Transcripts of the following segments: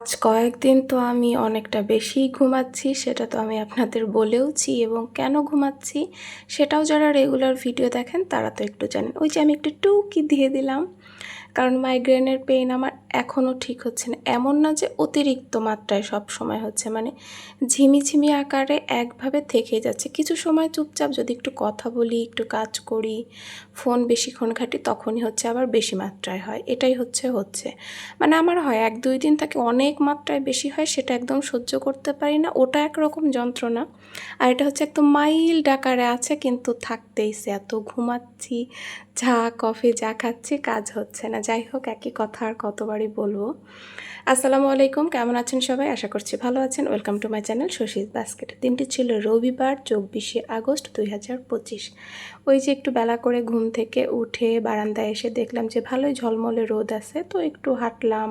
আজ কয়েকদিন তো আমি অনেকটা বেশি ঘুমাচ্ছি, সেটা তো আমি আপনাদের বলেওছি। এবং কেন ঘুমাচ্ছি সেটাও যারা রেগুলার ভিডিও দেখেন, তারা তো একটু জানেন। ওই যে আমি একটু টুকি দিয়ে দিলাম, কারণ মাইগ্রেনের পেইন আমার এখনও ঠিক হচ্ছে না। এমন না যে অতিরিক্ত মাত্রায় সব সময় হচ্ছে মানে ঝিমিঝিমি আকারে একভাবে থেকে যাচ্ছে। কিছু সময় চুপচাপ যদি একটু কথা বলি, একটু কাজ করি, ফোন বেশিক্ষণ ঘাটি, তখনই হচ্ছে আবার বেশি মাত্রায় হয়। এটাই হচ্ছে হচ্ছে। মানে আমার হয়, এক দুই দিন থাকে অনেক মাত্রায় বেশি হয়, সেটা একদম সহ্য করতে পারি না। ওটা একরকম যন্ত্রণা। আর এটা হচ্ছে একদম মাইল্ড আকারে আছে, কিন্তু থাকতেইছে এত ঘুমাচ্ছি, চা, কফি, যা খাচ্ছি, কাজ হচ্ছে না। যাই হোক, একই কথা আর কতবারই বলব। আসসালামু আলাইকুম, কেমন আছেন সবাই? আশা করছি ভালো আছেন। ওয়েলকাম টু মাই চ্যানেল শশীর বাস্কেট দিনটি ছিল রবিবার, চব্বিশে আগস্ট দুই হাজার পঁচিশ। ওই যে একটু বেলা করে ঘুম থেকে উঠে বারান্দায় এসে দেখলাম যে ভালোই ঝলমলে রোদ আছে, তো একটু হাঁটলাম,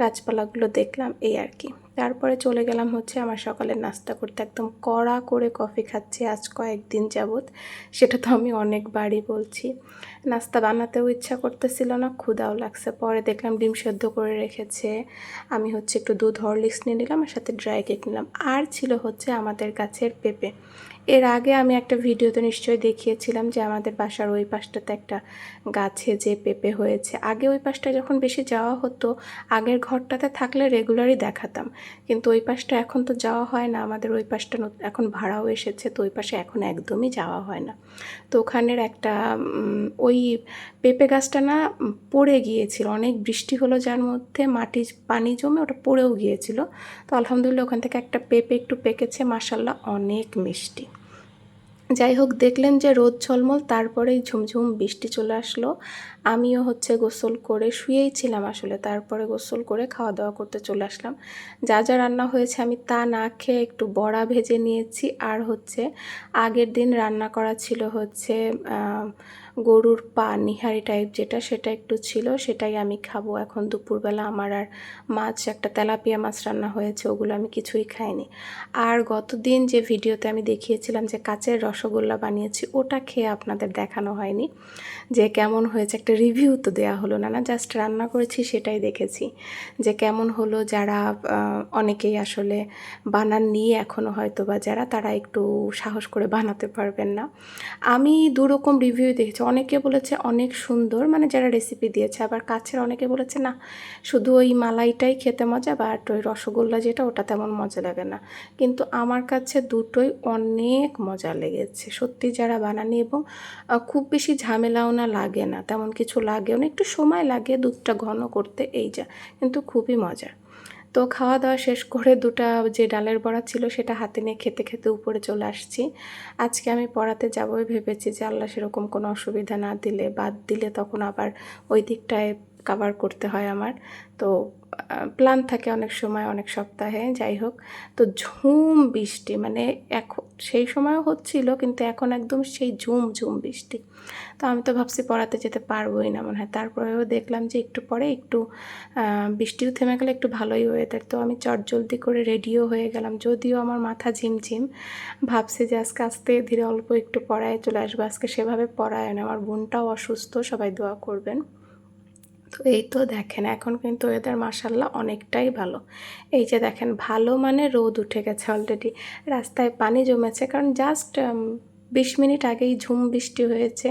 গাছপালাগুলো দেখলাম, এই আর কি। তারপরে চলে গেলাম হচ্ছে আমার সকালের নাস্তা করতে। একদম কড়া করে কফি খাচ্ছি আজ কয়েকদিন যাবৎ। সেটা তো আমি অনেকবারই বলছি। নাস্তা বানাতেও ইচ্ছা করতেছিল না ক্ষুদাও লাগছে। পরে দেখলাম ডিম সেদ্ধ করে রেখেছে। আমি হচ্ছে একটু দুধ, হরলিক্স নিয়ে নিলাম আর সাথে ড্রাই কেক নিলাম। আর ছিল হচ্ছে আমাদের গাছের পেঁপে। এর আগে আমি একটা ভিডিওতে নিশ্চয়ই দেখিয়েছিলাম যে আমাদের বাসার ওই পাশটাতে একটা গাছে যে পেঁপে হয়েছে। আগে ওই পাশটা যখন বেশি যাওয়া হতো, আগের ঘরটাতে থাকলে রেগুলারই দেখাতাম। কিন্তু ওই পাশটা এখন তো যাওয়া হয় না, আমাদের ওই পাশটা এখন ভাড়াও এসেছে, তো ওই পাশে এখন একদমই যাওয়া হয় না। তো ওখানের একটা ওই পেঁপে গাছটা না পড়ে গিয়েছিল। অনেক বৃষ্টি হলো যার মধ্যে, মাটি পানি জমে ওটা পড়েও গিয়েছিল। তো আলহামদুলিল্লাহ ওখান থেকে একটা পেঁপে একটু পেকেছে মাসাল্লাহ অনেক মিষ্টি। যাই হোক দেখলেন যে রোদ ঝলমল তারপরেই ঝুমঝুম বৃষ্টি চলে আসলো। আমিও হচ্ছে গোসল করে শুয়েই ছিলাম আসলে, তারপরে গোসল করে খাওয়া দাওয়া করতে চলে আসলাম। যা যা রান্না হয়েছে আমি তা না খেয়ে একটু বড়া ভেজে নিয়েছি। আর হচ্ছে আগের দিন রান্না করা ছিল হচ্ছে গরুর পা নিহারি টাইপ যেটা, সেটা একটু ছিল, সেটাই আমি খাব। এখন দুপুরবেলা আমার আর মাছ, একটা তেলাপিয়া মাছ রান্না হয়েছে, ওগুলো আমি কিছুই খাইনি। আর গতদিন যে ভিডিওতে আমি দেখিয়েছিলাম যে কাচের রসগোল্লা বানিয়েছি, ওটা খেয়ে আপনাদের দেখানো হয়নি। যে কেমন হয়েছে, একটা রিভিউ তো দেওয়া হলো না না জাস্ট রান্না করেছি সেটাই দেখেছি যে কেমন হলো যারা অনেকেই আসলে বানান নিয়ে এখনও হয়তো বা যারা তারা একটু সাহস করে বানাতে পারবেন না। আমি দুরকম রিভিউ দেখেছি, অনেকে বলেছে অনেক সুন্দর মানে যারা রেসিপি দিয়েছে, আবার কাছের অনেকে বলেছে না, শুধু ওই মালাইটাই খেতে মজা বা ওই রসগোল্লা যেটা, ওটা তেমন মজা লাগে না। কিন্তু আমার কাছে দুটোই অনেক মজা লেগেছে, সত্যি যারা বানানি এবং খুব বেশি ঝামেলাও না লাগে না, তেমন কিছু লাগেও না একটু সময় লাগে দুধটা ঘন করতে, এই যা, কিন্তু খুবই মজা তো খাওয়া দাওয়া শেষ করে দুটা যে ডালের বড়া ছিল সেটা হাতে নিয়ে খেতে খেতে উপরে চলে আসছি। আজকে আমি পড়াতে যাবোই ভেবেছি যে আল্লাহ সেরকম কোনো অসুবিধা না দিলে, বাদ দিলে তখন আবার ওই দিকটায় কাভার করতে হয় আমার। তো প্ল্যান থাকে অনেক সময়, অনেক সপ্তাহে, যাই হোক। তো ঝুম বৃষ্টি মানে এখন সেই সময়ও হচ্ছিল, কিন্তু এখন একদম সেই ঝুম ঝুম বৃষ্টি। তো আমি তো ভাবছি পড়াতে যেতে পারবোই না মনে হয়। তারপরেও দেখলাম যে একটু পরে একটু বৃষ্টিও থেমে গেলে একটু ভালোই ওয়েদার তো আমি চট জলদি করে রেডিও হয়ে গেলাম। যদিও আমার মাথা ঝিমঝিম, ভাবছি যে আজকে আস্তে ধীরে অল্প একটু পড়ায় চলে আসব। আজকে সেভাবে পড়ায় না। আমার বোনটাও অসুস্থ, সবাই দোয়া করবেন। তো এই তো দেখেন, এখন কিন্তু ওয়েদার মাসাল্লাহ অনেকটাই ভালো। এই যে দেখেন, ভালো মানে রোদ উঠে গেছে অলরেডি রাস্তায় পানি জমেছে, কারণ জাস্ট বিশ মিনিট আগেই ঝুম বৃষ্টি হয়েছে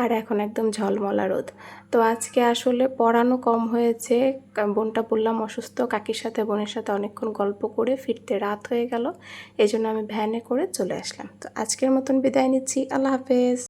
আর এখন একদম ঝলমলা রোদ। তো আজকে আসলে পড়ানো কম হয়েছে বোনটা বললাম অসুস্থ, কাকির সাথে, বোনের সাথে অনেকক্ষণ গল্প করে ফিরতে রাত হয়ে গেল এই জন্য আমি ভ্যানে করে চলে আসলাম। তো আজকের মতন বিদায় নিচ্ছি, আল্লাহ হাফেজ।